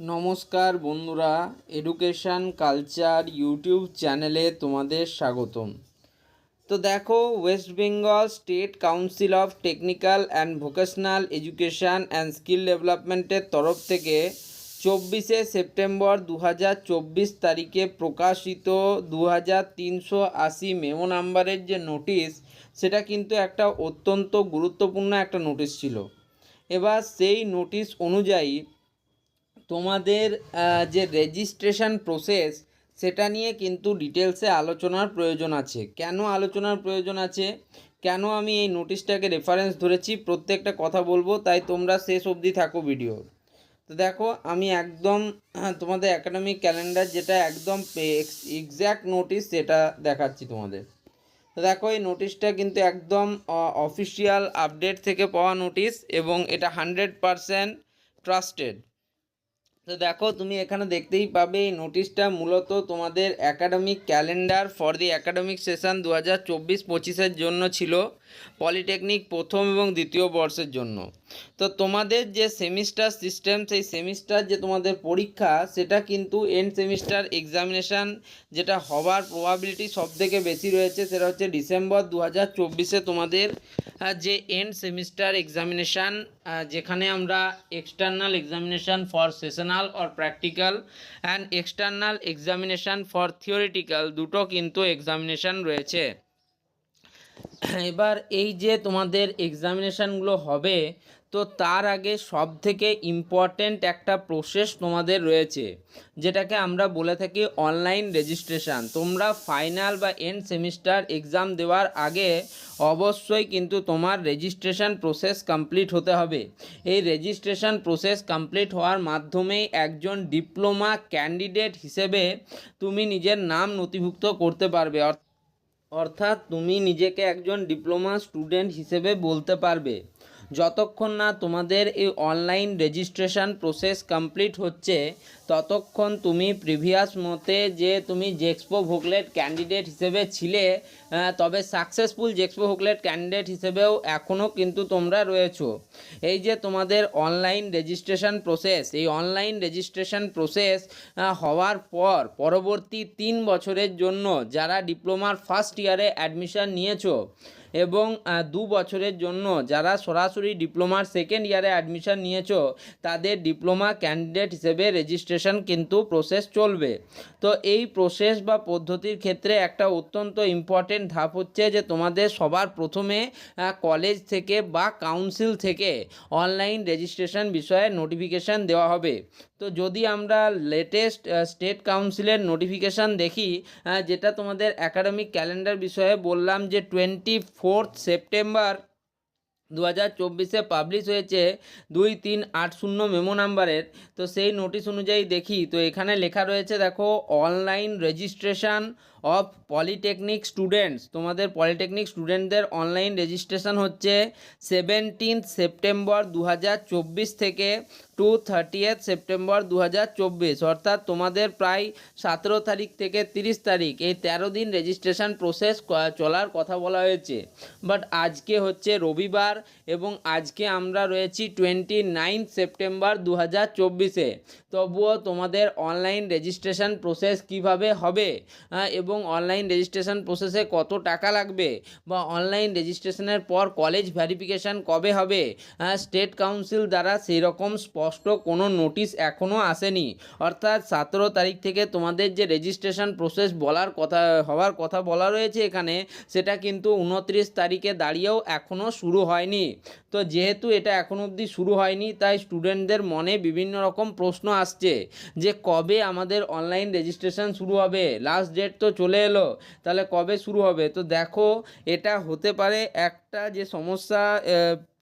নমস্কার বন্ধুরা education culture YouTube চ্যানেলে তোমাদের স্বাগতম। তো দেখো West Bengal state council of technical and vocational education and skill ডেভেলপমেন্টের তরফ থেকে চব্বিশে সেপ্টেম্বর দু হাজার চব্বিশ তারিখে প্রকাশিত দু হাজার তিনশো আশি মেমো নাম্বারের যে নোটিশ সেটা কিন্তু একটা অত্যন্ত গুরুত্বপূর্ণ একটা নোটিশ ছিল। এবার সেই নোটিশ অনুযায়ী তোমাদের যে রেজিস্ট্রেশন প্রসেস সেটা নিয়ে কিন্তু ডিটেলসে আলোচনার প্রয়োজন আছে। কেন আলোচনার প্রয়োজন আছে? কেন আমি এই নোটিশটাকে রেফারেন্স ধরেছি? প্রত্যেকটা কথা বলব, তাই তোমরা শেষ অবধি থাকো ভিডিও তো দেখো, আমি একদম তোমাদের একাডেমিক ক্যালেন্ডার যেটা একদম এক্স্যাক্ট নোটিশ সেটা দেখাচ্ছি তোমাদের। তো দেখো, এই নোটিশটা কিন্তু একদম অফিসিয়াল আপডেট থেকে পাওয়া নোটিশ এবং এটা হান্ড্রেড পারসেন্ট ট্রাস্টেড তো দেখো, তুমি এখানে দেখতেই পাবে এই নোটিশটা মূলত তোমাদের academic calendar for the academic session দু হাজার চব্বিশ পঁচিশের জন্য ছিল। পলিটেকনিক প্রথম এবং দ্বিতীয় বর্ষের জন্য। তো তোমাদের যে সেমিস্টার সিস্টেম, সেই সেমিস্টার যে তোমাদের পরীক্ষা, সেটা কিন্তু এন্ড সেমিস্টার এক্সামিনেশান যেটা হওয়ার প্রবাবিলিটি সব থেকে বেশি রয়েছে, সেটা হচ্ছে ডিসেম্বর দু হাজার চব্বিশে তোমাদের যে এন্ড সেমিস্টার এক্সামিনেশান যেখানে আমরা external examination for sessional or practical and external examination for theoretical দুটো কিন্তু এক্সামিনেশান রয়েছে। এবার এই যে তোমাদের এক্সামিনেশানগুলো হবে, তো তার আগে সব থেকে ইম্পর্ট্যান্ট একটা প্রসেস তোমাদের রয়েছে, যেটাকে আমরা বলে থাকি অনলাইন রেজিস্ট্রেশন তোমরা ফাইনাল বা এন্ড সেমিস্টার এক্সাম দেওয়ার আগে অবশ্যই কিন্তু তোমার রেজিস্ট্রেশন প্রসেস কমপ্লিট হতে হবে। এই রেজিস্ট্রেশন প্রসেস কমপ্লিট হওয়ার মাধ্যমেই একজন ডিপ্লোমা ক্যান্ডিডেট হিসেবে তুমি নিজের নাম নথিভুক্ত করতে পারবে। অর্থাৎ অর্থাৎ তুমি নিজেকে একজন ডিপ্লোমা স্টুডেন্ট হিসেবে বলতে পারবে। যতক্ষণ না তোমাদের এই অনলাইন রেজিস্ট্রেশন প্রসেস কমপ্লিট হচ্ছে, ততক্ষণ তুমি প্রিভিয়াস মতে যে তুমি জেক্সপো ভোকলেট ক্যান্ডিডেট হিসেবে ছিলে তবে সাকসেসফুল জেক্সপো ভোকলেট ক্যান্ডিডেট হিসেবেও এখনও কিন্তু তোমরা রয়েছো। এই যে তোমাদের অনলাইন রেজিস্ট্রেশন প্রসেস এই অনলাইন রেজিস্ট্রেশন প্রসেস হওয়ার পর, পরবর্তী তিন বছরের জন্য যারা ডিপ্লোমার ফার্স্ট ইয়ারে অ্যাডমিশন নিয়েছো এবং দু বছরের জন্য যারা সরাসরি ডিপ্লোমার সেকেন্ড ইয়ারে অ্যাডমিশন নিয়েছো, তাদের ডিপ্লোমা ক্যান্ডিডেট হিসেবে রেজিস্ট্রেশন কিন্তু প্রসেস চলবে। তো এই প্রসেস বা পদ্ধতির ক্ষেত্রে একটা অত্যন্ত ইম্পর্টেন্ট ধাপ হচ্ছে যে তোমাদের সবার প্রথমে কলেজ থেকে বা কাউন্সিল থেকে অনলাইন রেজিস্ট্রেশন বিষয়ে নোটিফিকেশান দেওয়া হবে। তো যদি আমরা লেটেস্ট স্টেট কাউন্সিলের নোটিফিকেশান দেখি যেটা তোমাদের একাডেমিক ক্যালেন্ডার বিষয়ে বললাম যে টোয়েন্টি ফোর্থ সেপ্টেম্বর দু হাজার চব্বিশে পাবলিশ হয়েছে দুই তিন আট শূন্য মেমো নাম্বারের তো সেই নোটিশ অনুযায়ী দেখি, তো এখানে লেখা রয়েছে দেখো online registration of polytechnic students তোমাদের পলিটেকনিক স্টুডেন্টদের অনলাইন রেজিস্ট্রেশন হচ্ছে সেভেন্টিন্থ সেপ্টেম্বর দু হাজার চব্বিশ থেকে টু থার্টিয়েথ সেপ্টেম্বর দু হাজার চব্বিশ অর্থাৎ তোমাদের প্রায় সতেরো তারিখ থেকে তিরিশ তারিখ এই তেরো দিন রেজিস্ট্রেশন প্রসেস চলার কথা বলা হয়েছে। বাট আজকে হচ্ছে রবিবার এবং আজকে আমরা রয়েছি টোয়েন্টি নাইনথ সেপ্টেম্বর দু হাজার চব্বিশে তবুও তোমাদের অনলাইন রেজিস্ট্রেশন প্রসেস কীভাবে হবে এবং অনলাইন রেজিস্ট্রেশন প্রসেসে কত টাকা লাগবে, বা অনলাইন রেজিস্ট্রেশনের পর কলেজ ভ্যারিফিকেশান কবে হবে স্টেট কাউন্সিল দ্বারা সেই রকম স্পষ্ট কোনো নোটিশ এখনও আসেনি। অর্থাৎ সতেরো তারিখ থেকে তোমাদের যে রেজিস্ট্রেশন প্রসেস বলার কথা, হওয়ার কথা বলা রয়েছে এখানে, সেটা কিন্তু উনত্রিশ তারিখে দাঁড়িয়েও এখনও শুরু হয়নি। তো যেহেতু এটা এখন অবধি শুরু হয়নি, তাই স্টুডেন্টদের মনে বিভিন্ন রকম প্রশ্ন আসছে যে কবে আমাদের অনলাইন রেজিস্ট্রেশন শুরু হবে? লাস্ট ডেট তো চলে এলো, তাহলে কবে শুরু হবে? তো দেখো, এটা হতে পারে একটা যে সমস্যা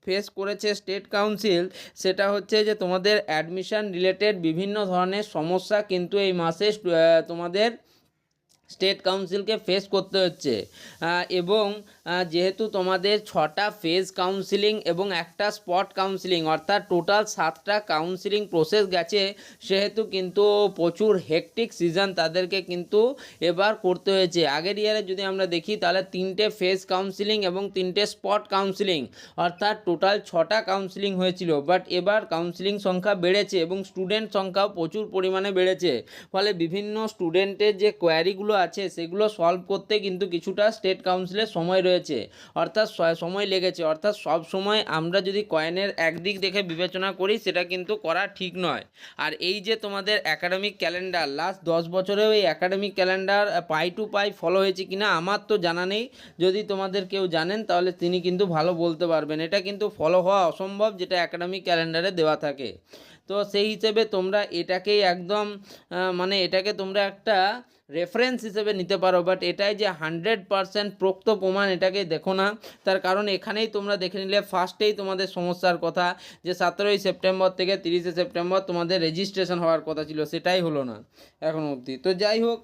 ফেস করেছে স্টেট কাউন্সিল সেটা হচ্ছে যে তোমাদের অ্যাডমিশন রিলেটেড বিভিন্ন ধরনের সমস্যা কিন্তু এই মাসে তোমাদের স্টেট কাউন্সিলকে ফেস করতে হচ্ছে। এবং যেহেতু তোমাদের ছটা ফেজ কাউন্সিলিং এবং একটা স্পট কাউন্সিলিং অর্থাৎ টোটাল সাতটা কাউন্সিলিং প্রসেস গেছে, সেহেতু কিন্তু প্রচুর হেকটিক সিজন তাদেরকে কিন্তু এবার করতে হয়েছে। আগের ইয়ারে যদি আমরা দেখি, তাহলে তিনটে ফেজ কাউন্সিলিং এবং তিনটে স্পট কাউন্সিলিং অর্থাৎ টোটাল ছটা কাউন্সিলিং হয়েছিল। বাট এবার কাউন্সিলিং সংখ্যা বেড়েছে এবং স্টুডেন্ট সংখ্যাও প্রচুর পরিমাণে বেড়েছে। ফলে বিভিন্ন স্টুডেন্টের যে কোয়ারিগুলো আছে, সেগুলো সলভ করতে কিন্তু কিছুটা স্টেট কাউন্সিলের সময় রয়েছে। অর্থাৎ সময় লেগেছে। অর্থাৎ সব সময় আমরা যদি কয়েনের একদিক দেখে বিবেচনা করি, সেটা কিন্তু করা ঠিক নয়। আর এই যে তোমাদের একাডেমিক ক্যালেন্ডার লাস্ট দশ বছরেও এই academic calendar pie to pie follow হয়েছে কিনা, আমার তো জানা নেই। যদি তোমাদের কেউ জানেন, তাহলে তিনি কিন্তু ভালো বলতে পারবেন। এটা কিন্তু ফলো হওয়া অসম্ভব, যেটা একাডেমিক ক্যালেন্ডারে দেওয়া থাকে। তো সেই হিসেবে তোমরা এটাকেই একদম মানে এটাকে তোমরা একটা রেফারেন্স হিসেবে নিতে পারো বাট এটাই যে হান্ড্রেড পারসেন্ট প্রোক্ত প্রমাণ এটাকে দেখো না। তার কারণ এখানেই তোমরা দেখে নিলে ফার্স্টেই তোমাদের সমস্যার কথা, যে সতেরোই সেপ্টেম্বর থেকে তিরিশে সেপ্টেম্বর তোমাদের রেজিস্ট্রেশন হওয়ার কথা ছিল, সেটাই হলো না এখন অবধি। তো যাই হোক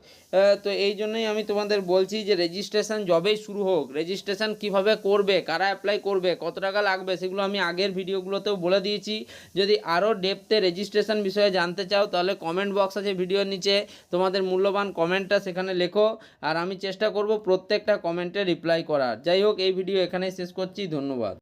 তো এই জন্যই আমি তোমাদের বলছি যে রেজিস্ট্রেশন যবেই শুরু হোক রেজিস্ট্রেশন কীভাবে করবে, কারা অ্যাপ্লাই করবে, কত টাকা লাগবে, সেগুলো আমি আগের ভিডিওগুলোতেও বলে দিয়েছি। যদি আরও ডেপথে রেজিস্ট্রেশন বিষয়ে জানতে চাও, তাহলে কমেন্ট বক্স আছে ভিডিওর নিচে। তোমাদের মূল্যবান কমেন্টটা সেখানে লেখো আর আমি চেষ্টা করব প্রত্যেকটা কমেন্টে রিপ্লাই করার। যাই হোক, এই ভিডিও এখানেই শেষ করছি। ধন্যবাদ।